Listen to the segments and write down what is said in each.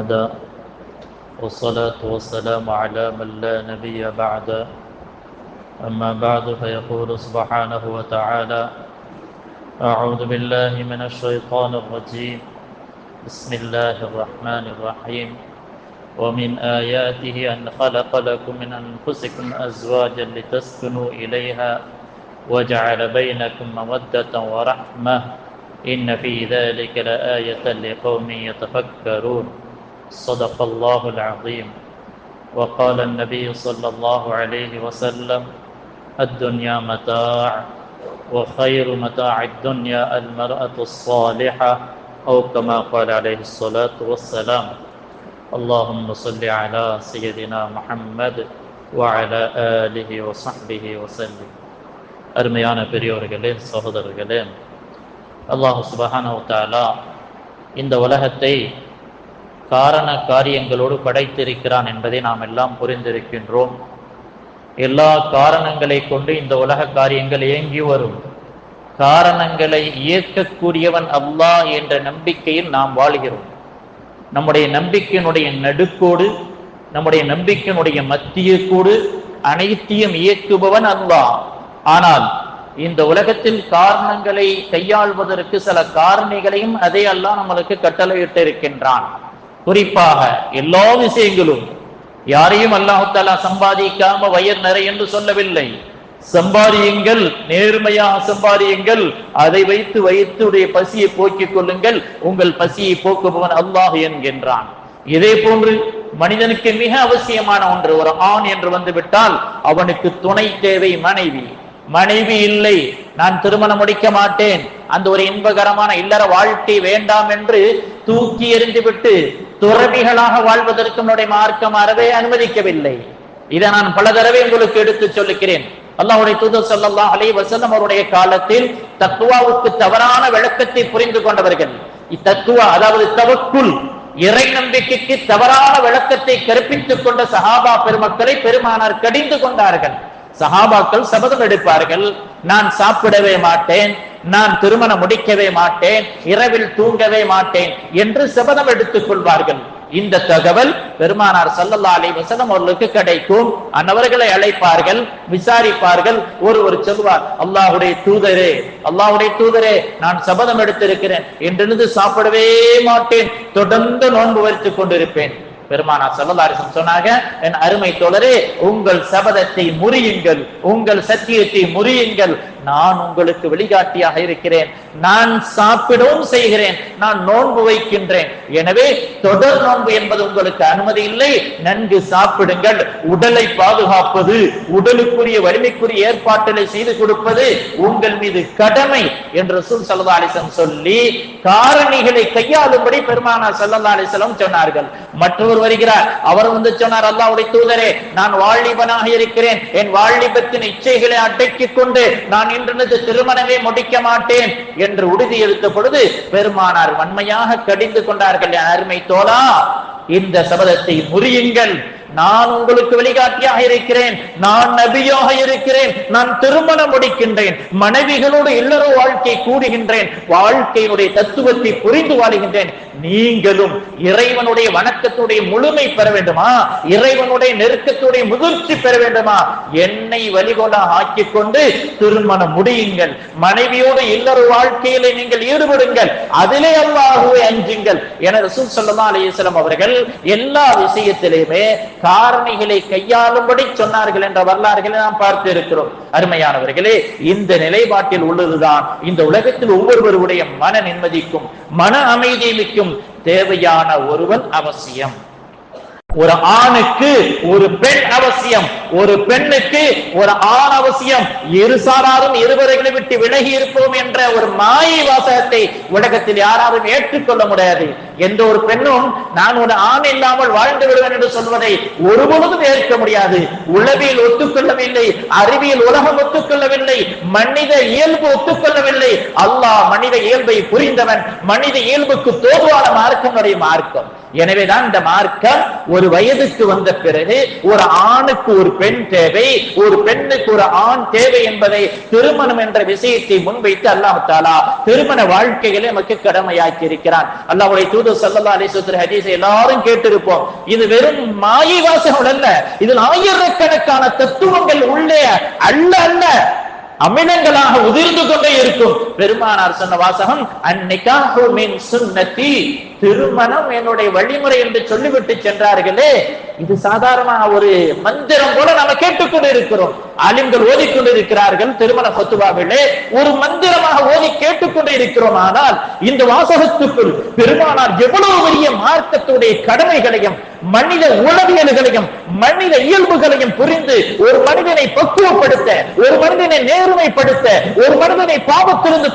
وحده والصلاة والسلام على من لا نبي بعد. أما بعد فيقول سبحانه وتعالى أعوذ بالله من الشيطان الرجيم. بسم الله الرحمن الرحيم. ومن آياته أن خلق لكم من أنفسكم أزواجا لتسكنوا إليها وجعل بينكم مودة ورحمة. إن في ذلك لآية لقوم يتفكرون. صدق الله العظيم وقال النبي صلى الله عليه وسلم الدنيا متاع وخير متاع الدنيا المرأة الصالحة أو كما قال عليه الصلاة والسلام اللهم صل على سيدنا محمد وعلى آله وصحبه وسلم அருமையான பெரியோர்களே சகோதரர்களே அல்லாஹு சுபஹானஹு தஆலா இந்த உலகத்தை காரண காரியங்களோடு படைத்திருக்கிறான் என்பதை நாம் எல்லாம் புரிந்திருக்கின்றோம். எல்லா காரணங்களை கொண்டு இந்த உலக காரியங்கள் இயங்கி வரும். காரணங்களை இயக்கக்கூடியவன் அல்லாஹ் என்ற நம்பிக்கையில் நாம் வாழ்கிறோம். நம்முடைய நம்பிக்கையினுடைய நடுக்கோடு நம்முடைய நம்பிக்கையினுடைய மத்திய கூடு அனைத்தையும் இயக்குபவன் அல்லாஹ். ஆனால் இந்த உலகத்தில் காரணங்களை கையாள்வதற்கு சில காரணிகளையும் அதே அல்லாஹ் நம்மளுக்கு கட்டளையிட்டு இருக்கின்றான் குறிப்பாக எல்லா விஷயங்களும் யாரையும் அல்லாஹாலா சம்பாதிக்காம வயர் நிறை என்று சொல்லவில்லை. சம்பாதியுங்கள் நேர்மையாக சம்பாதியுங்கள் அதை வைத்து வைத்துடைய பசியை போக்கிக் கொள்ளுங்கள் உங்கள் பசியை போக்குபவன் அல்லாஹ் என்கின்றான். இதே போன்று மனிதனுக்கு மிக அவசியமான ஒன்று ஒரு ஆண் என்று வந்துவிட்டால் அவனுக்கு துணை தேவை மனைவி. மனைவி இல்லை நான் திருமணம் முடிக்க மாட்டேன். அந்த ஒரு இன்பகரமான இல்லற வாழ்க்கை வேண்டாம் என்று தூக்கி எறிந்துவிட்டு துறவிகளாக வாழ்வதற்கு நம்முடைய மார்க்கம் அறவே அனுமதிக்கவில்லை. இதை நான் பல தடவை உங்களுக்கு எடுத்து சொல்லுகிறேன். அல்லாஹுடைய தூதர் சொல்லல்லா அலை வசல்லம் அவருடைய காலத்தில் தத்துவாவுக்கு தவறான விளக்கத்தை புரிந்து கொண்டவர்கள். இத்தத்துவா அதாவது தவக்குள் இறை நம்பிக்கைக்கு தவறான விளக்கத்தை கற்பித்துக் கொண்ட சஹாபா பெருமக்களை பெருமானார் கடிந்து கொண்டார்கள். சஹாபாக்கள் சபதம் எடுப்பார்கள் நான் சாப்பிடவே மாட்டேன் நான் திருமணம் முடிக்கவே மாட்டேன் இரவில் தூங்கவே மாட்டேன் என்று சபதம் எடுத்துக் கொள்வார்கள். இந்த தகவல் பெருமானார் சல்லல்லா அலி வசனம் அவர்களுக்கு கிடைக்கும். அன்னவர்களை அழைப்பார்கள் விசாரிப்பார்கள். ஒருவர் சொல்வார் அல்லாஹுடைய தூதரே அல்லாஹுடைய தூதரே நான் சபதம் எடுத்திருக்கிறேன். என்றிருந்து சாப்பிடவே மாட்டேன். தொடர்ந்து நோன்பு வைத்துக் கொண்டிருப்பேன். பெருமானா சல்லல்லாரிசம் சொன்னாங்க என் அருமை தோழரே உங்கள் சபதத்தை முறியுங்கள் உங்கள் சத்தியத்தை முறியுங்கள் நான் உங்களுக்கு வழிகாட்டியாக இருக்கிறேன். நான் சாப்பிடவும் செய்கிறேன். நான் நோன்பு வைக்கின்றேன். எனவே தொடர் நோன்பு என்பது உங்களுக்கு அனுமதி இல்லை. நன்கு சாப்பிடுங்கள். உடலை பாதுகாப்பது உடலுக்குரிய வலிமைக்குரிய ஏற்பாட்டலை செய்து கொடுப்பது உங்கள் மீது கடமை என்று சுல் சல்லா அலிசம் சொல்லி காரணிகளை கையாளும்படி பெருமானா சல்லல்லா அலிசலம் சொன்னார்கள். மற்றொரு வருகிறார். அவர் வந்து சொன்னார் அல்லாவுடைய தூதரே நான் வாலிபனாக இருக்கிறேன். என் வாலிபத்தின் இச்சைகளை அடக்கிக் கொண்டு நான் இன்று திருமணமே முடிக்க மாட்டேன் என்று உறுதி எடுத்த பொழுது பெருமானார் வன்மையாக கடிந்து கொண்டார்கள். அருமை தோழா இந்த சபதத்தை முறியுங்கள். நான் உங்களுக்கு வழிகாட்டியாக இருக்கிறேன். நான் நபியாக இருக்கிறேன். நான் திருமணம் முடிக்கின்றேன். மனைவிகளோடு இல்லற வாழ்க்கை கூடுகின்றேன். வாழ்க்கையினுடைய தத்துவத்தை புரிந்து வாழுகின்றேன். நீங்களும் இறைவனுடைய வணக்கத்துடைய முழுமை பெற வேண்டுமா? இறைவனுடைய நெருக்கத்துடைய முதிர்ச்சி பெற வேண்டுமா? என்னை வழிகொல ஆக்கிக் கொண்டு திருமணம் முடியுங்கள். மனைவியோடு இல்லற வாழ்க்கையில நீங்கள் ஈடுபடுங்கள். அதிலே அல்லாகவே அஞ்சுங்கள். என ரசூல் சல்லா அலிஸ்லாம் அவர்கள் எல்லா விஷயத்திலையுமே காரணிகளை கையாளும்படி சொன்னார்கள் என்ற வரலாறுகளை நாம் பார்த்து இருக்கிறோம் அருமையானவர்களே இந்த நிலைப்பாட்டில் உள்ளதுதான். இந்த உலகத்தில் ஒவ்வொருவருடைய மன நிம்மதிக்கும் மன அமைதிக்கும் தேவையான ஒருவன் அவசியம். ஒரு ஆணுக்கு ஒரு பெண் அவசியம் ஒரு பெண்ணுக்கு ஒரு ஆண் அவசியம். இரு சாராரும் இருவர்களை விட்டு விலகி இருப்போம் என்ற ஒரு மாயை வாசகத்தை உலகத்தில் யாராலும் ஏற்றுக்கொள்ள முடியாது. எந்த ஒரு பெண்ணும் நான் ஒரு ஆண் இல்லாமல் வாழ்ந்து விடுவேன் என்று சொல்வதை ஒருபொழுதும் ஏற்க முடியாது. உளவியல் ஒத்துக்கொள்ளவில்லை அறிவியல் உலகம் ஒத்துக்கொள்ளவில்லை மனித இயல்பு ஒத்துக்கொள்ளவில்லை. அல்லாஹ் மனித இயல்பை புரிந்தவன் மனித இயல்புக்கு தோதுவான மார்க்கம் மார்க்கம். எனவேதான் இந்த மார்க்கம் ஒரு வயதுக்கு வந்த பிறகு ஒரு ஆணுக்கு ஒரு பெண் தேவை ஒரு பெண்ணுக்கு ஒரு ஆண் தேவை என்பதை திருமணம் என்ற விஷயத்தை முன்வைத்து அல்லாமத்தாலா திருமண வாழ்க்கைகளை நமக்கு கடமையாக்கி இருக்கிறான். அல்லாவுடைய தூது சல்லா அலிசுத்திர ஹதீஸ் எல்லாரும் கேட்டிருப்போம். இது வெறும் மாயை வாசகம் அல்ல. இதில் ஆயிரக்கணக்கான தத்துவங்கள் உள்ளே அல்ல அல்ல. அமிலங்களாக உதிர்ந்து கொண்டே இருக்கும். பெருமானார் சொன்ன வாசகம் அன்னிகாஹு மின் சுன்னதி திருமணம் என்னுடைய வழிமுறை என்று சொல்லிவிட்டு சென்றார்களே இது சாதாரண ஒரு மந்திரம் போல நம்ம கேட்டுக்கொண்டு இருக்கிறோம் ஆலிம்கள் ஓதிக்கொண்டு இருக்கிறார்கள் திருமண கொத்துவாவிலே ஒரு மந்திரமாக ஓதி கேட்டுக்கொண்டு இருக்கிறோம் ஆனால் இந்த வாசகத்துக்குள் பெருமானார் எவ்வளவு பெரிய மார்க்கத்துடைய கடமைகளையும் மனித உளவியல்களையும் மனித இயல்புகளையும் புரிந்து ஒரு மனிதனை பக்குவப்படுத்த ஒரு மனிதனை நேர்மைப்படுத்த ஒரு மனிதனை பாவத்திலிருந்து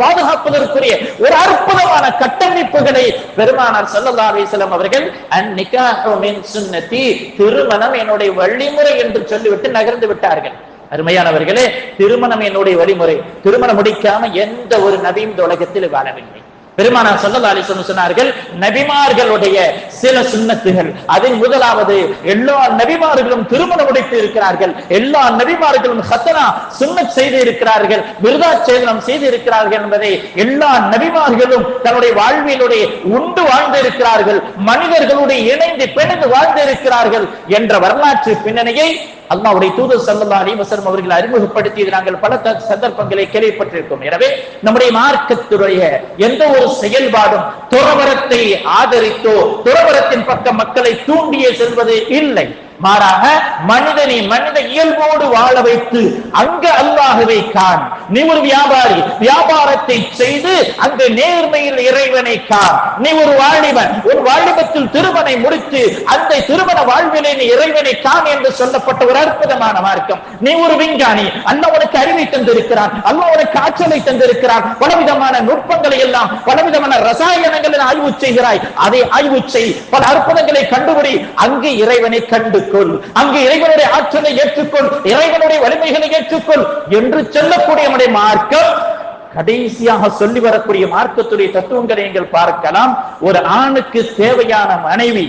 பாதுகாப்பதற்குரிய ஒரு அற்புதமான கட்டமைப்புகளை பெருமானார் ஸல்லல்லாஹு அலிஸ்லாம் அவர்கள் அந்நிகாஹு சுன்னதி திருமணம் என்னுடைய வழிமுறை என்று சொல்லிவிட்டு நகர்ந்து விட்டார்கள். அருமையானவர்களே திருமணம் என்னுடைய வழிமுறை. திருமணம் முடிக்காம எந்த ஒரு நபியும் இந்த உலகத்தில் வாழவில்லை. பெருமானார் ஸல்லல்லாஹு அலிஸ்வன் சொன்னார்கள் நபிமார்களுடைய சில சுன்னத்துகள் அதில் முதலாவது எல்லா நபிமார்களும் திருமணம் முடித்து இருக்கிறார்கள் எல்லா நபிமார்களும் ஹத்தனா சுண்ணத் செய்து இருக்கிறார்கள் விருதாச்சேதனம் செய்து இருக்கிறார்கள் என்பதை எல்லா நபிமார்களும் தன்னுடைய வாழ்விலுடைய உண்டு வாழ்ந்து இருக்கிறார்கள் மனிதர்களுடைய இணைந்து பிணைந்து வாழ்ந்து இருக்கிறார்கள் என்ற வரலாற்று பின்னணியை அல்லாவுடைய தூதர் ஸல்லல்லாஹு அலிவசரம் அவர்கள் அறிமுகப்படுத்தி நாங்கள் பல சந்தர்ப்பங்களை கேள்விப்பட்டிருக்கோம். எனவே நம்முடைய மார்க்கத்துடைய எந்த ஒரு செயல்பாடும் துறவரத்தை ஆதரித்தோ துறவரத்தின் பக்கம் மக்களை தூண்டியே செல்வது இல்லை. மாறாக மனிதனை மனித இயல்போடு வாழ வைத்து அங்க அல்லாகவே காண். நீ ஒரு வியாபாரி வியாபாரத்தை செய்து அங்கு நேர்மையில் இறைவனை காண். நீ ஒரு வாலிபன் ஒரு வாலிபத்தில் திருமணை முடித்து அந்த திருமண வாழ்விலே நீ இறைவனை காண் என்று சொல்லப்பட்ட ஒரு அற்புதமான மார்க்கம். நீ ஒரு விஞ்ஞானி அல்லாஹ் உனக்கு அறிவை தந்திருக்கிறான் அல்லாஹ் உனக்கு ஆற்றலை தந்திருக்கிறான். பலவிதமான நுட்பங்களை எல்லாம் பலவிதமான ரசாயனங்களை ஆய்வு செய்கிறாய். அதை ஆய்வு செய் பல அற்புதங்களை கண்டுபிடி அங்கு இறைவனை கண்டு கொள் அங்கு இறைவனுடைய ஆற்றலை ஏற்றுக்கொள். இறைவனுடைய வலிமைகளை ஏற்றுக்கொள் என்று சொல்லக்கூடிய நம்முடைய மார்க்கம் கடைசியாக சொல்லி வரக்கூடிய மார்க்கத்துடைய தத்துவங்களை நீங்கள் பார்க்கலாம். ஒரு ஆணுக்கு தேவையான மனைவி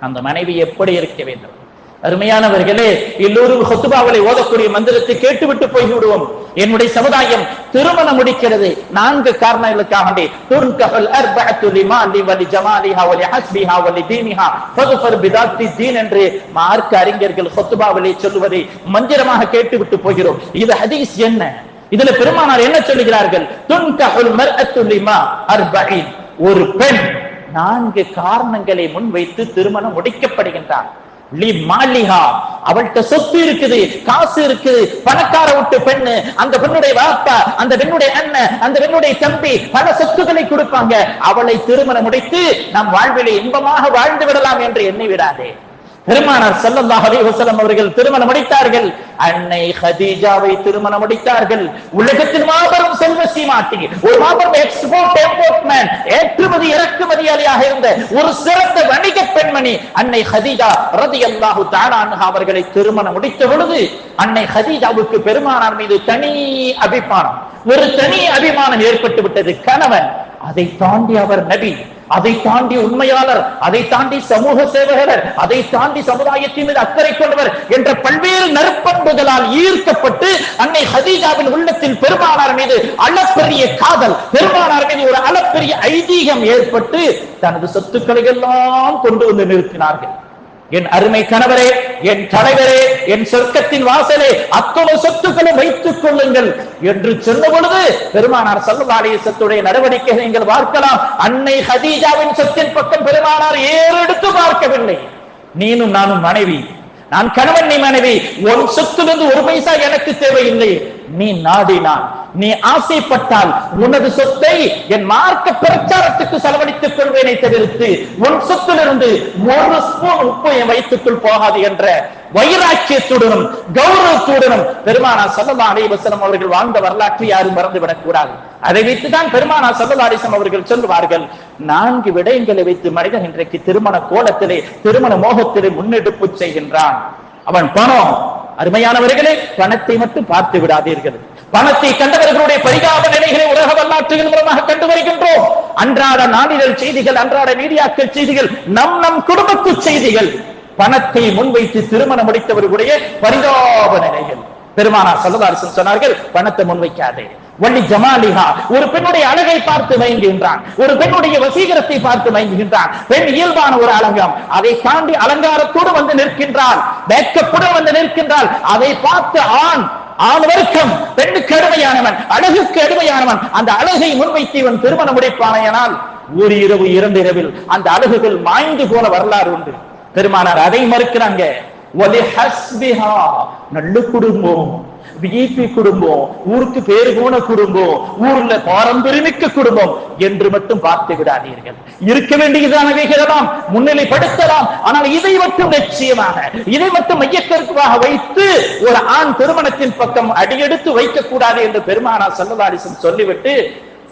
அந்த மனைவி எப்படி இருக்க வேண்டும்? அருமையானவர்களே எல்லோரும் ஹொத்துபாவலை ஓதக்கூடிய மந்திரத்தை கேட்டுவிட்டு போய்விடுவோம். என்னுடைய சமுதாயம் திருமணம் முடிக்கிறது. நான்கு காரணங்களுக்காக துன்கஹல் அர்பஅத்து லிமாலி வலி ஜமாலிஹா வலி ஹஸ்பிஹா வலி தீனிஹா ஃபதுஃபர் பிதாத்தி தீன் என்று மார்க்க அறிஞர்கள் ஹொத்துபாவலை சொல்லுவதை மந்திரமாக கேட்டுவிட்டு போகிறோம். இது ஹதீஸ் என்ன? இதுல பெருமானார் என்ன சொல்லுகிறார்கள் துன்கஹுல் மர்அத்து லிமா அர்பஈன் ஒரு பெண் நான்கு காரணங்களை முன்வைத்து திருமணம் முடிக்கப்படுகின்றார். அவள்கிட்ட சொத்து இருக்குது காசு இருக்குது. பணக்கார விட்டு பெண்ணு அந்த பெண்ணுடைய வாப்பா அந்த பெண்ணுடைய அண்ணன் அந்த பெண்ணுடைய தம்பி பல சொத்துக்களை கொடுப்பாங்க. அவளை திருமணம் முடித்து நம் வாழ்விலே இன்பமாக வாழ்ந்து விடலாம் என்று எண்ணி விடாதே பெருமானார் செல்லல்லாஹ் அலைஹி அவர்கள் திருமணம் முடித்தார்கள். அன்னை ஹதீஜாவை திருமணம் முடித்தார்கள். உலகத்தின் மாபெரும் செல்வ சீமாட்டி ஒரு மாபெரும் எக்ஸ்போர்ட் இம்போர்ட் மேன் ஏற்றுமதி இறக்குமதியாளியாக இருந்த ஒரு சிறந்த வணிக பெண்மணி அன்னை ஹதீஜா ரதி அல்லாஹு அன்ஹா அவர்களை திருமணம் முடித்த பொழுது அன்னை ஹதீஜாவுக்கு பெருமானார் மீது தனி அபிமானம் ஒரு தனி அபிமானம் ஏற்பட்டு விட்டது கணவன் அதை தாண்டி அவர் நபி. அதை தாண்டி உண்மையாளர் அதை தாண்டி சமூக சேவகர் அதை தாண்டி சமுதாயத்தின் மீது அக்கறை கொண்டவர் என்ற பல்வேறு நற்பண்புகளால் ஈர்க்கப்பட்டு அன்னை ஹதீஜாவின் உள்ளத்தில் பெருமானார் மீது அளப்பெரிய காதல் பெருமானார் மீது ஒரு அளப்பெரிய ஐதீகம் ஏற்பட்டு தனது சொத்துக்களை எல்லாம் கொண்டு வந்து நிறுத்தினார்கள். என் அருமை கணவரே என் தலைவரே என் சொர்க்கத்தின் வாசலே அத்தனை சொத்துக்களை வைத்துக் கொள்ளுங்கள் என்று சொன்ன பொழுது பெருமானார் சல்லுடைய நடவடிக்கை நீங்கள் பார்க்கலாம். அன்னை ஹதீஜாவின் சொத்தின் பக்கம் பெருமானார் ஏறெடுத்து பார்க்கவில்லை. நீனும் நானும் மனைவி. நான் கணவன் நீ மனைவி. உன் சொத்திலிருந்து ஒரு பைசா எனக்கு தேவையில்லை. நீ நாடினான் நீ ஆசைப்பட்டால் உனது சொத்தை என் மார்க்க பிரச்சாரத்துக்கு செலவழித்துக் கொள்வேனை தவிர்த்து உன் சொத்திலிருந்து ஒரு ஸ்பூன் உப்பு என் வயிற்றுக்குள் போகாது என்ற வைராக்கியத்துடனும் கௌரவத்துடனும் பெருமானா சல்லா அலிவசனம் அவர்கள் வாழ்ந்த வரலாற்றை யாரும் மறந்துவிடக் கூடாது. அதை வைத்துதான் பெருமானா சல்லதாரிசம் அவர்கள் சொல்லுவார்கள் நான்கு விடயங்களை வைத்து மனிதன் இன்றைக்கு திருமண கோலத்திலே திருமண மோகத்திலே முன்னெடுப்பு செய்கின்றான். அவன் பணம் அருமையானவர்களே பணத்தை மட்டும் பார்த்து விடாதீர்கள். பணத்தை கண்டவர்களுடைய பரிதாப நிலைகளை உலக வரலாற்றுகள் மூலமாக கண்டு வருகின்றோம். அன்றாட நாளிதழ் செய்திகள் அன்றாட மீடியாக்கள் செய்திகள் நம் நம் குடும்பத்து செய்திகள் பணத்தை முன்வைத்து திருமணம் முடித்தவர்களுடைய பரிதாப நிலைகள். பெருமானார் சல்லதாரிசன் சொன்னார்கள் பணத்தை முன்வைக்காதே. வள்ளி ஜமாலிஹா. ஒரு பெண்ணுடைய அழகை பார்த்து மயங்குகின்றான். ஒரு பெண்ணுடைய வசீகரத்தை பார்த்து மயங்குகின்றான். பெண் இயல்பான ஒரு அலங்கம். அதை தாண்டி அலங்காரத்தோடு வந்து நிற்கின்றாள். மேக்கப்புடன் வந்து நிற்கின்றாள். அதை பார்த்து ஆண் ஆண் வர்க்கம் பெண்ணுக்கு அடிமையானவன் அழகுக்கு அடிமையானவன் அந்த அழகை முன்வைத்து இவன் திருமணம் முடிப்பானையனால் ஒரு இரவு இரண்டு இரவில் அந்த அழகுகள் மாய்ந்து போன வரலாறு உண்டு. பெருமானார் அதை மறுக்கிறாங்க. ஒலி ஹஸ்பிஹா. நல்ல குடும்பம். விஐபி குடும்பம் ஊருக்கு பேர் போன குடும்பம் ஊர்ல பாரம்பரியமிக்க குடும்பம் என்று மட்டும் பார்த்து விடாதீர்கள். இருக்க வேண்டியதானவைகளெல்லாம் முன்னிலைப்படுத்தலாம். ஆனால் இதை மட்டும் நிச்சயமாக இதை மட்டும் மையக்கருத்தாக வைத்து ஒரு ஆண் திருமணத்தின் பக்கம் அடியெடுத்து வைக்கக்கூடாது என்று பெருமானா சல்லதாரிசன் சொல்லிவிட்டு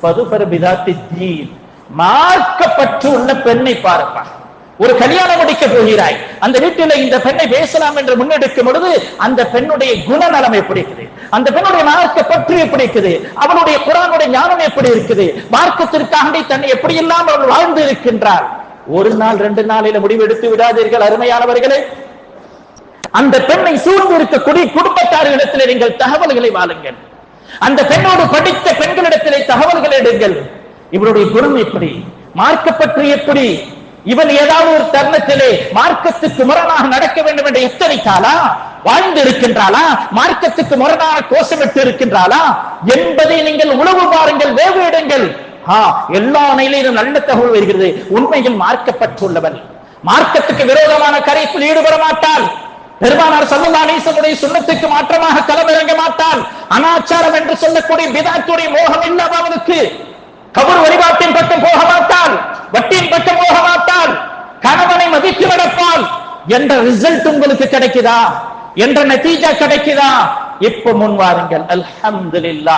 பதுபர பிதாத்தி தீன். மார்க்கப்பற்று உள்ள பெண்ணை பார்ப்பான் ஒரு கல்யாணம் முடிக்க போகிறாய். அந்த வீட்டில் இந்த பெண்ணை பேசலாம் என்று முன்னெடுக்கும் பொழுது அந்த பெண்ணுடைய குணநலம் எப்படி இருக்குது? அந்த பெண்ணுடைய மார்க்க பற்று எப்படி இருக்குது? அவனுடைய குரானுடைய ஞானம் எப்படி இருக்குது? மார்க்கத்திற்காக தன்னை எப்படி எல்லாம் அவள் வாழ்ந்து இருக்கின்றார் ஒரு நாள் ரெண்டு நாளில முடிவெடுத்து விடாதீர்கள் அருமையானவர்களே. அந்த பெண்ணை சூழ்ந்து இருக்கக்கூடிய குடும்பத்தார்களிடத்தில் நீங்கள் தகவல்களை வாழுங்கள். அந்த பெண்ணோடு படித்த பெண்களிடத்திலே தகவல்கள் எடுங்கள். இவருடைய குணம் எப்படி? மார்க்கப்பற்று எப்படி? இவன் ஏதாவது ஒரு தருணத்திலே மார்க்கத்துக்கு முரணாக நடக்க வேண்டும் என்று எத்தனைத்தாளா வாழ்ந்து இருக்கின்றாளா மார்க்கத்துக்கு முரணாக கோஷமிட்டு இருக்கின்றாளா? என்பதை நீங்கள் உழவு பாருங்கள் வேவிடுங்கள். ஆ எல்லா நிலையிலும் நல்ல தகவல் வருகிறது. உண்மையில் மார்க்கப்பட்டுள்ளவன். மார்க்கத்துக்கு விரோதமான கரைப்பில் ஈடுபட மாட்டான். பெருமானார் சல்லுல்லாசனுடைய சுண்ணத்துக்கு மாற்றமாக களமிறங்க மாட்டான். அனாச்சாரம் என்று சொல்லக்கூடிய பிதாத்துடைய மோகம் இல்லாதவனுக்கு கபர் வழிபாட்டின் பக்கம் போக மாட்டான். வட்டியின் பக்கம் போக மாட்டாள் கணவனை மதித்து நடப்பாள் என்ற ரிசல்ட் உங்களுக்கு கிடைக்குதா? என்ற நத்தீஜா கிடைக்குதா? இப்ப முன் வாருங்கள். அல்ஹம்துல்லா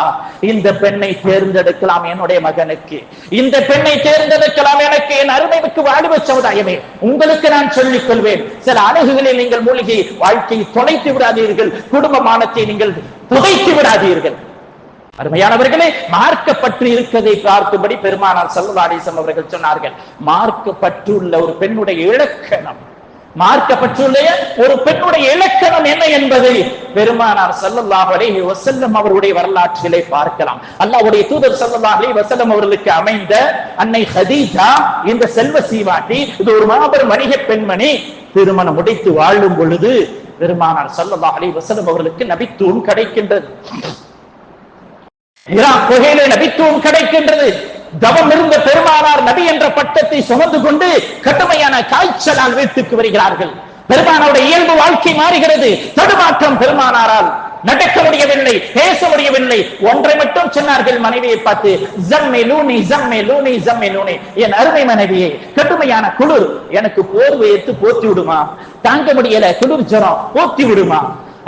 இந்த பெண்ணை தேர்ந்தெடுக்கலாம் என்னுடைய மகனுக்கு. இந்த பெண்ணை தேர்ந்தெடுக்கலாம் எனக்கு. என் அருமைக்கு வாழ்வு சமுதாயமே உங்களுக்கு நான் சொல்லிக் கொள்வேன். சில அணுகுகளில் நீங்கள் மூலிகை வாழ்க்கையை தொலைத்து விடாதீர்கள். குடும்ப மானத்தை நீங்கள் புதைத்து விடாதீர்கள். அருமையானவர்களே மார்க்கப்பற்று இருக்கதை பார்க்கும்படி பெருமானார் சல்லுவாடிசம் அவர்கள் சொன்னார்கள். மார்க்கப்பற்றுள்ள ஒரு பெண்ணுடைய இலக்கணம். மார்க்கப்பட்டுள்ள ஒரு பெண்ணுடைய இலக்கணம் என்ன என்பதை பெருமானார் சல்லல்லாஹு அலைஹி வசல்லம் அவருடைய வரலாற்றிலே பார்க்கலாம். அல்லாஹ்வுடைய தூதர் சல்லல்லாஹு அலைஹி வசல்லம் அவர்களுக்கு அமைந்த அன்னை ஹதீஜா இந்த செல்வ சீவாட்டி இது ஒரு மாபெரும் வணிக பெண்மணி திருமணம் முடித்து வாழும் பொழுது பெருமானார் சல்லல்லாஹு அலைஹி வசல்லம் அவர்களுக்கு நபித்துவம் கிடைக்கின்றது. ஈராக் குகையிலே நபித்துவம் கிடைக்கின்றது. தவம் இருந்த பெருமானார் நபி என்ற பட்டத்தை சுமந்து கொண்டு கடுமையான காய்ச்சலால் வீட்டுக்கு வருகிறார்கள். பெருமானாருடைய இயல்பு வாழ்க்கை மாறுகிறது. தடுமாற்றம் பெருமானாரால் நடக்க முடியவில்லை பேச முடியவில்லை. ஒன்றை மட்டும் சொன்னார்கள் மனைவியை பார்த்து ஜம்மே லூனி ஜம்மே லூனி ஜம்மே லூனி. என் அருமை மனைவியை கடுமையான குளிர் எனக்கு போர்வை எடுத்து போத்தி விடுமா தாங்க முடியல குளிர் ஜரம் போத்தி விடுமா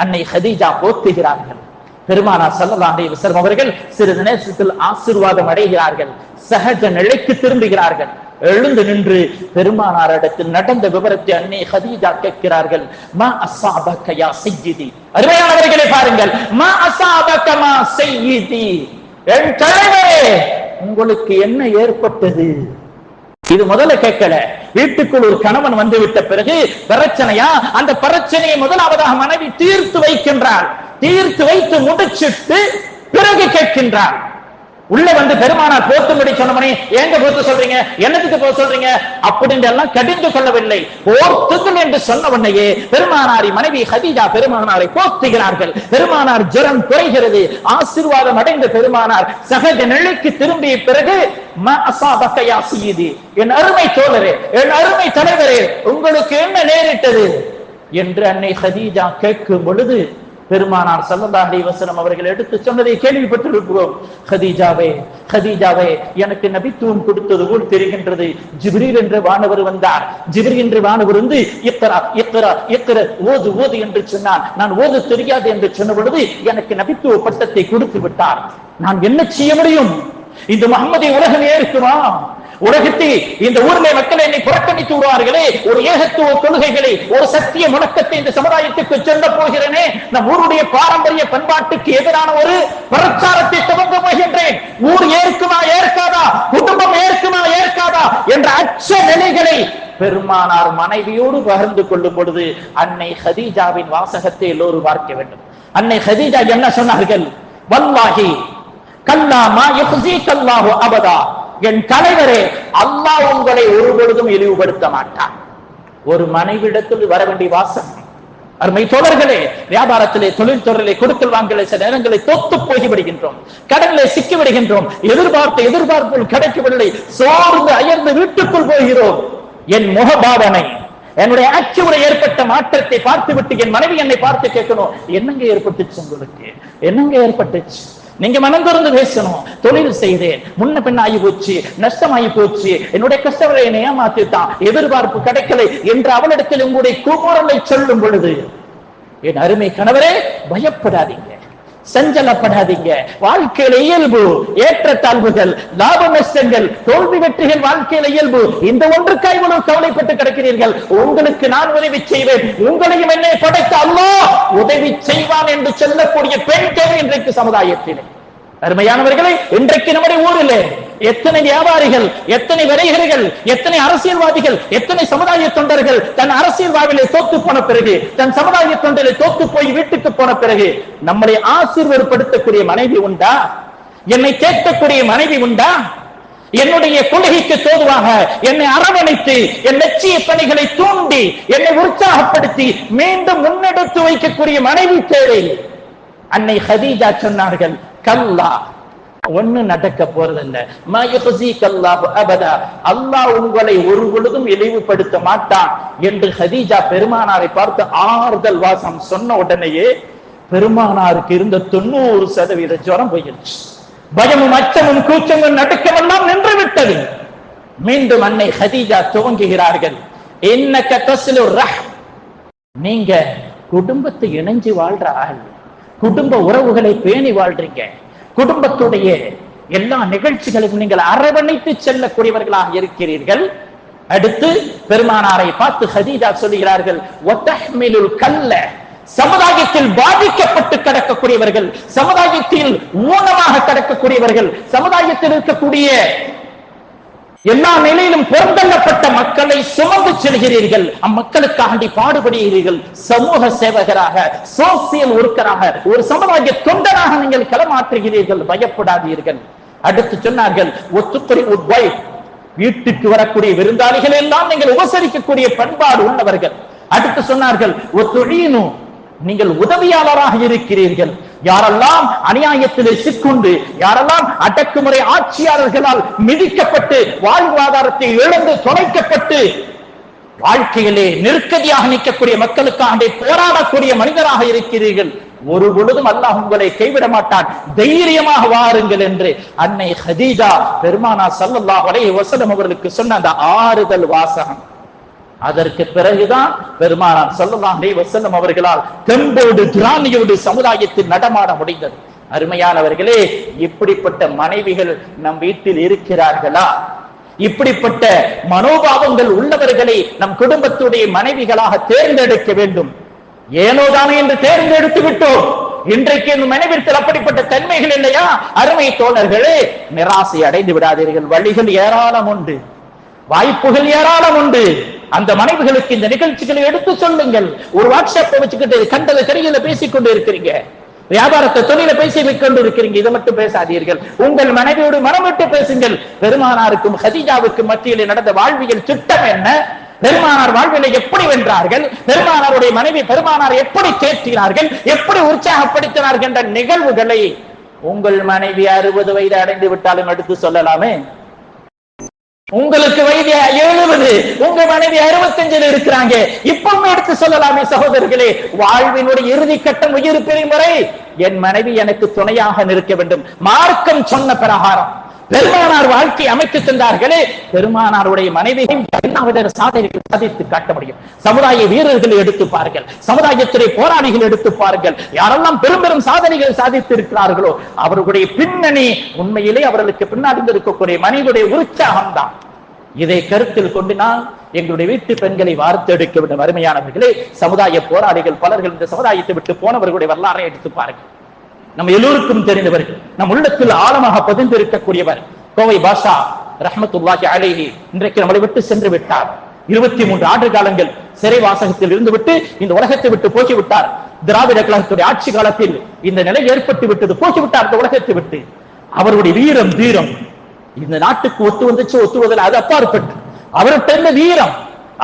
அன்னை ஹதீஜா போத்துகிறார்கள். பெருமானா சல்லல்லாஹு விசரம் அவர்கள் சிறிது நேரத்தில் ஆசீர்வாதம் அடைகிறார்கள். சகஜ நிலைக்கு திரும்புகிறார்கள். எழுந்து நின்று பெருமானாரிடத்தில் நடந்த விவரத்தை அன்னை ஹதீஜா கேட்கிறார்கள். மா அஸாபக யா அருமையானவர்களை பாருங்கள். மா அஸாபக மா சய்யிதி என் தலைவரே உங்களுக்கு என்ன ஏற்பட்டது? இது முதல்ல கேட்கல. வீட்டுக்குள் ஒரு கணவன் வந்து விட்ட பிறகு பிரச்சனையா? அந்த பிரச்சனையை முதலாவதாக மனைவி தீர்த்து வைக்கின்றாள். தீர்த்து வைத்து முடிச்சிட்டு பிறகு கேட்கின்றார். உள்ள வந்து பெருமானார் போர்த்தும்படி சொன்னமனே ஏங்க போத்து சொல்றீங்க? என்னத்துக்கு போக சொல்றீங்க? அப்படின்னு எல்லாம் கடிந்து கொள்ளவில்லை போர்த்துங்கள் என்று சொன்ன உடனேயே பெருமானாரி மனைவி ஹதீஜா பெருமானாரை போத்துகிறார்கள் பெருமானார் ஜரம் குறைகிறது. ஆசீர்வாதம் அடைந்த பெருமானார் சகஜ நிலைக்கு திரும்பிய பிறகு ம என் அருமை தோழரே என் அருமை தலைவரே உங்களுக்கு என்ன நேரிட்டது? என்று அன்னை ஹதீஜா கேட்கும் பொழுது பெருமானார் சல்லல்லாஹு அலைஹி வஸல்லம் அவர்கள் எடுத்து சொன்னதை கேள்விப்பட்டிருக்கிறோம். ஹதீஜாவே ஹதீஜாவே எனக்கு நபித்துவம் கொடுத்தது போல் தெரிகின்றது. ஜிப்ரீல் என்ற வானவர் வந்தார். ஜிப்ரீல் என்ற வானவர் வந்து இக்ரா இக்ரா இக்ரா ஓது ஓது என்று சொன்னான். நான் ஓது தெரியாது என்று சொன்ன பொழுது எனக்கு நபித்துவ பட்டத்தை கொடுத்து விட்டார். நான் என்ன செய்ய முடியும்? இந்த முகமதி உலகம் ஏற்குமா உலகத்தில் இந்த ஊரிலே மக்கள் என்னை புறக்கணித்து விடுவார்களே ஒரு ஏகத்துவ கொள்கைகளை ஒரு சத்திய முழக்கத்தை இந்த சமுதாயத்துக்கு சொல்ல போகிறேனே நம் ஊருடைய பாரம்பரிய பண்பாட்டுக்கு எதிரான ஒரு பிரச்சாரத்தை துவங்க போகின்றேன். ஊர் ஏற்குமா ஏற்காதா? குடும்பம் ஏற்குமா ஏற்காதா? என்ற அச்ச நிலைகளை பெருமானார் மனைவியோடு பகிர்ந்து கொள்ளும் பொழுது அன்னை ஹதீஜாவின் வாசகத்தை எல்லோரும் பார்க்க வேண்டும். அன்னை ஹதீஜா என்ன சொன்னார்கள்? வல்லாஹி கல்லாமா யுக்ஸி கல்லாஹு அபதா. என் தலைவரே அல்லாஹ் உங்களை ஒரு பொழுதும் இழிவுபடுத்த மாட்டான். ஒரு மனைவிடத்தில் வர வேண்டிய வாசகம் அருமை தோழர்களே வியாபாரத்திலே தொழில் துறையிலே கொடுக்கல் வாங்கல சில நேரங்களை தொத்து போய் விடுகின்றோம் கடனிலே சிக்கி விடுகின்றோம் எதிர்பார்த்த எதிர்பார்ப்புகள் கிடைக்கவில்லை. சோர்ந்து அயர்ந்து வீட்டுக்குள் போகிறோம். என் முகபாவனை என்னுடைய ஆட்சியுடைய ஏற்பட்ட மாற்றத்தை பார்த்து விட்டு என் மனைவி என்னை பார்த்து கேட்கணும் என்னங்க ஏற்பட்டுச்சு உங்களுக்கு? என்னங்க ஏற்பட்டுச்சு? நீங்க மனம் திறந்து பேசணும். தொழில் செய்தேன். முன்ன பின்ன ஆகி போச்சு. நஷ்டமாகி போச்சு. என்னுடைய கஷ்டங்களை என்னை ஏமாத்திட்டான். எதிர்பார்ப்பு கிடைக்கலை என்று அவளிடத்தில் உங்களுடைய கூமுறலை சொல்லும் பொழுது என் அருமை கணவரே பயப்படாதீங்க. சஞ்சலப்படாதீங்க. வாழ்க்கையில இயல்பு ஏற்றத்தாழ்வுகள் லாப நஷ்டங்கள் தோல்வி வெற்றிகள் வாழ்க்கையில இயல்பு. இந்த ஒன்றுக்காய் இவ்வளவு கவலைப்பட்டு கிடக்கிறீர்கள்? உங்களுக்கு நான் உதவி செய்வேன். உங்களையும் என்னை படைத்த அல்லோ உதவி செய்வான் என்று சொல்லக்கூடிய பெண் தேவை இன்றைக்கு சமுதாயத்திலே. அருமையானவர்களே இன்றைக்கு நம்முடைய ஊரில் எத்தனை வியாபாரிகள் எத்தனை வரைகர்கள் எத்தனை அரசியல்வாதிகள் எத்தனை சமுதாய தொண்டர்கள் தன் அரசியல் வாழ்விலே தோத்து போன பிறகு தன் சமுதாய தொண்டரை தோத்து போய் வீட்டுக்கு போன பிறகு நம்மளை ஆசீர்வப்படுத்தக்கூடிய மனைவி உண்டா? என்னை கேட்கக்கூடிய மனைவி உண்டா? என்னுடைய கொள்கைக்கு தோதுவாக என்னை அரவணைத்து என் லட்சிய பணிகளை தூண்டி என்னை உற்சாகப்படுத்தி மீண்டும் முன்னெடுத்து வைக்கக்கூடிய மனைவி தேவை. அன்னை ஹதீஜா சொன்னார்கள் கல்லா. ஒண்ணு நடக்க போறதில்ல. கல்லாஹு அல்லாஹ் உங்களை ஒரு பொழுதும் இழிவுபடுத்த மாட்டான் என்று ஹதீஜா பெருமானாரை பார்த்து ஆறுதல் வாசம் சொன்ன உடனேயே பெருமானாருக்கு இருந்த தொண்ணூறு சதவீத ஜுரம் போயிடுச்சு பயமும் அச்சமும் கூச்சமும் நடுக்கமெல்லாம் நின்று விட்டது. மீண்டும் அன்னை ஹதீஜா துவங்குகிறார்கள். என்ன கட்டசிலு நீங்க குடும்பத்தை இணைஞ்சு வாழ்ற ஆள். குடும்ப உறவுகளை பேணி வாழ்றீங்க. குடும்பத்துடைய எல்லா நிகழ்ச்சிகளுக்கும் நீங்கள் அரவணைத்து செல்லக்கூடியவர்களாக இருக்கிறீர்கள். அடுத்து பெருமானாரை பார்த்து ஹதீஜா சொல்லுகிறார்கள் கல்ல. சமுதாயத்தில் பாதிக்கப்பட்டு கிடக்கக்கூடியவர்கள் சமுதாயத்தில் ஊனமாக கிடக்கக்கூடியவர்கள் சமுதாயத்தில் இருக்கக்கூடிய எல்லா நிலையிலும் புறந்தள்ளப்பட்ட மக்களை சுமந்து செல்கிறீர்கள். அம்மக்களுக்காண்டி பாடுபடுகிறீர்கள். சமூக சேவகராக சோசியல் ஒர்க்கராக ஒரு சமுதாய தொண்டராக நீங்கள் களமாற்றுகிறீர்கள். பயப்படாதீர்கள். அடுத்து சொன்னார்கள் ஒத்துக்குறை உட்வை வீட்டுக்கு வரக்கூடிய விருந்தாளிகள் எல்லாம் நீங்கள் உபசரிக்கக்கூடிய பண்பாடு உள்ளவர்கள். அடுத்து சொன்னார்கள் ஒத்துழீனு. நீங்கள் உதவியாளராக இருக்கிறீர்கள். யாரெல்லாம் அநியாயத்திலே சிக்குண்டு யாரெல்லாம் அடக்குமுறை ஆட்சியாளர்களால் மிதிக்கப்பட்டு வாழ்வாதாரத்தை இழந்து தொலைக்கப்பட்டு வாழ்க்கையிலே நெருக்கடியாக நிற்கக்கூடிய மக்களுக்காக போராடக்கூடிய மனிதராக இருக்கிறீர்கள். ஒரு பொழுதும் அல்லாஹ் உங்களை கைவிட மாட்டான். தைரியமாக வாருங்கள் என்று அன்னை ஹதீஜா பெருமானா சல்லல்லா அலைஹி வஸல்லம் அவர்களுக்கு சொன்ன அந்த ஆறுதல் வாசகம். அதற்கு பிறகுதான் பெருமானார் சொல்லலாம் வசல்லம் அவர்களால் தெம்போடு திராணியோடு சமுதாயத்தில் நடமாட முடிந்தது. அருமையானவர்களே இப்படிப்பட்ட மனைவிகள் நம் வீட்டில் இருக்கிறார்களா? இப்படிப்பட்ட மனோபாவங்கள் உள்ளவர்களை நம் குடும்பத்துடைய மனைவிகளாக தேர்ந்தெடுக்க வேண்டும். ஏனோதானே என்று தேர்ந்தெடுத்து விட்டோம். இன்றைக்கு இந்த மனைவிடத்தில் அப்படிப்பட்ட தன்மைகள் இல்லையா? அருமை தோழர்களே நிராசை அடைந்து விடாதீர்கள். வழிகள் ஏராளம் உண்டு. வாய்ப்புகள் ஏராளம் உண்டு. அந்த மனைவிகளுக்கு இந்த நிகழ்ச்சிகளை எடுத்து சொல்லுங்கள். ஒரு வாட்ஸ்அப் வச்சுக்கிட்டு கண்டத கரையில பேசிக்கொண்டு இருக்கிறீங்க. வியாபாரத்தை தொழில பேசி கொண்டு இருக்கிறீங்க. இதை மட்டும் பேசாதீர்கள். உங்கள் மனைவியோடு மனம் விட்டு பேசுங்கள். பெருமானாருக்கும் ஹதீஜாவுக்கும் மத்தியில் நடந்த வாழ்வியல் திட்டம் என்ன? பெருமானார் வாழ்விலை எப்படி வென்றார்கள்? பெருமானாருடைய மனைவி பெருமானார் எப்படி தேற்றினார்கள்? எப்படி உற்சாகப்படுத்தினார்கள் என்ற நிகழ்வுகளை உங்கள் மனைவி அறுபது வயது அடைந்து விட்டாலும் எடுத்து சொல்லலாமே. உங்களுக்கு வயது எழுபது உங்க மனைவி அறுபத்தஞ்சில் இருக்கிறாங்க. இப்பவும் எடுத்து சொல்லலாமே சகோதரர்களே வாழ்வினுடைய இறுதி கட்டம் உயிர் பிரிமுறை. என் மனைவி எனக்கு துணையாக நிற்க வேண்டும். மார்க்கம் சொன்ன பிரகாரம். பெருமானார் வாழ்க்கை அமைத்து தந்தார்களே பெருமானாருடைய மனைவியும் எல்லாவித சாதனைகள் சாதித்து காட்ட முடியும். சமுதாய வீரர்கள் எடுத்துப்பார்கள் சமுதாயத்துறை போராளிகள் எடுத்து பாருங்கள். யாரெல்லாம் பெரும் பெரும் சாதனைகள் சாதித்து இருக்கிறார்களோ அவர்களுடைய பின்னணி உண்மையிலே அவர்களுக்கு பின்னாடி இருக்கக்கூடிய மனைவியுடைய உற்சாகம் தான் இதை கருத்தில் கொண்டு நான் எங்களுடைய வீட்டு பெண்களை வார்த்தெடுக்க வேண்டும். அருமையானவர்களே சமுதாய போராளிகள் பலர்கள் இந்த சமுதாயத்தை விட்டு போனவர்களுடைய வரலாறை எடுத்து பாருங்கள். நம்ம எல்லோருக்கும் தெரிந்தவர் நம் உள்ளத்தில் ஆழமாக பதிந்திருக்கக்கூடியவர் கோவை பாஷா ரஹமத்துல்லாஹி அழகி இன்றைக்கு நம்மளை விட்டு சென்று விட்டார். இருபத்தி மூன்று ஆண்டு காலங்கள் சிறைவாசகத்தில் இருந்து விட்டு இந்த உலகத்தை விட்டு போக்கிவிட்டார் திராவிட கழகத்துடைய ஆட்சி காலத்தில் இந்த நிலை ஏற்பட்டு விட்டது போக்கிவிட்டார் இந்த உலகத்தை விட்டு. அவருடைய வீரம் தீரம் இந்த நாட்டுக்கு ஒத்து வந்துச்சு ஒத்துவதில் அது அப்பாற்பட்டு. அவர்கிட்ட இருந்த வீரம்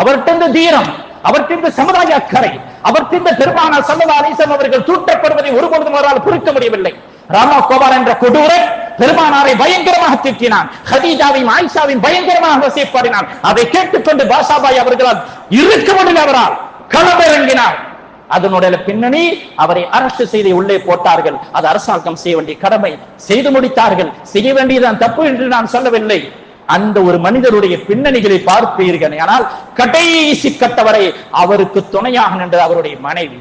அவர்கிட்ட இருந்த தீரம். அவற்றின் சமுதாய அக்கறை அவற்றின் இருந்த பெருமான சமுதாயம் அவர்கள் தூட்டப்படுவதை ஒருபொழுதும் அவரால் பொறுக்க முடியவில்லை. ராமா கோபால் என்ற கொடூரன் பெருமானாரை பயங்கரமாக திட்டினான். ஹதீஜாவையும் ஆயிஷாவையும் பயங்கரமாக வசிப்பாடினான். அதை கேட்டுக்கொண்டு பாஷாபாய் அவர்களால் இருக்க முடியல அவரால். களமிறங்கினார். அதனுடைய பின்னணி அவரை அரசு செய்தி உள்ளே போட்டார்கள். அது அரசாங்கம் செய்ய வேண்டிய கடமை. செய்து முடித்தார்கள். செய்ய வேண்டியதுதான் தப்பு என்று நான் சொல்லவில்லை. அந்த ஒரு மனிதருடைய பின்னணிகளை பார்ப்பீர்கள். ஆனால் கடைசி கட்டவரை அவருக்கு துணையாக நின்றது அவருடைய மனைவி.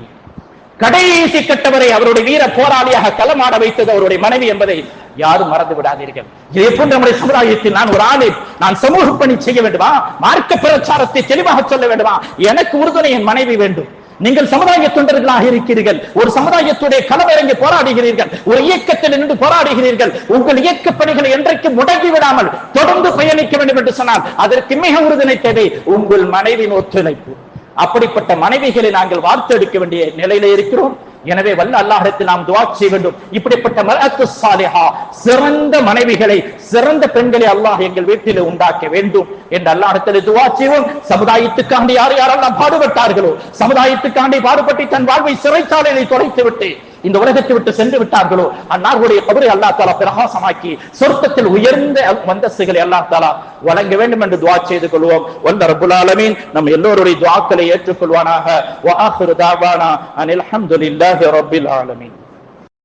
கடைசி கட்டவரை அவருடைய வீர போராளியாக களமாட வைத்தது அவருடைய மனைவி என்பதை யாரும் மறந்து விடாதீர்கள். இதே போன்ற நம்முடைய சமுதாயத்தில் நான் ஒரு ஆளு நான் சமூக பணி செய்ய வேண்டுமா? மார்க்க பிரச்சாரத்தை தெளிவாக சொல்ல வேண்டுமா? எனக்கு உறுதுணை என் மனைவி வேண்டும். நீங்கள் சமுதாய தொண்டர்களாக இருக்கிறீர்கள். ஒரு சமுதாயத்துடைய களமிறங்கி போராடுகிறீர்கள். ஒரு இயக்கத்தில் நின்று போராடுகிறீர்கள். உங்கள் இயக்க பணிகளை என்றைக்கு முடங்கி விடாமல் தொடர்ந்து பயணிக்க வேண்டும் என்று சொன்னால் அதற்கு மிக உறுதுணை தேவை உங்கள் மனைவியின் ஒத்துழைப்பு. அப்படிப்பட்ட மனைவிகளை நாங்கள் வார்த்தெடுக்க வேண்டிய நிலையில இருக்கிறோம். எனவே வல்ல அல்லாஹிடத்தில் நாம் துவா செய்ய வேண்டும். இப்படிப்பட்ட மரத்து சாலிஹா சிறந்த மனைவிகளை சிறந்த பெண்களை அல்லாஹ் எங்கள் வீட்டில் உண்டாக்க வேண்டும் என்று அல்லாஹிடத்தில் துவா செய்வோம். சமுதாயத்துக்காண்டி யார் யாரெல்லாம் பாடுபட்டார்களோ சமுதாயத்துக்காண்டி பாடுபட்டு தன் வாழ்வை சிறைச்சாலையை தொலைத்து விட்டு இந்த உலகத்தை விட்டு சென்று விட்டார்களோ? அன்னார்களுடைய கபரை அல்லா தாலா பிரகாசமாக்கி சொர்க்கத்தில் உயர்ந்த வந்தசுகளை அல்லா தாலா வழங்க வேண்டும் என்று துவா செய்து கொள்வோம். வல்ல ரபுல் ஆலமீன். நம் எல்லோருடைய துவாக்களை ஏற்றுக்கொள்வானாக. வாஹிரு தாவானா. அனில் அல்ஹம்துலில்லாஹி ரபில் ஆலமீன்.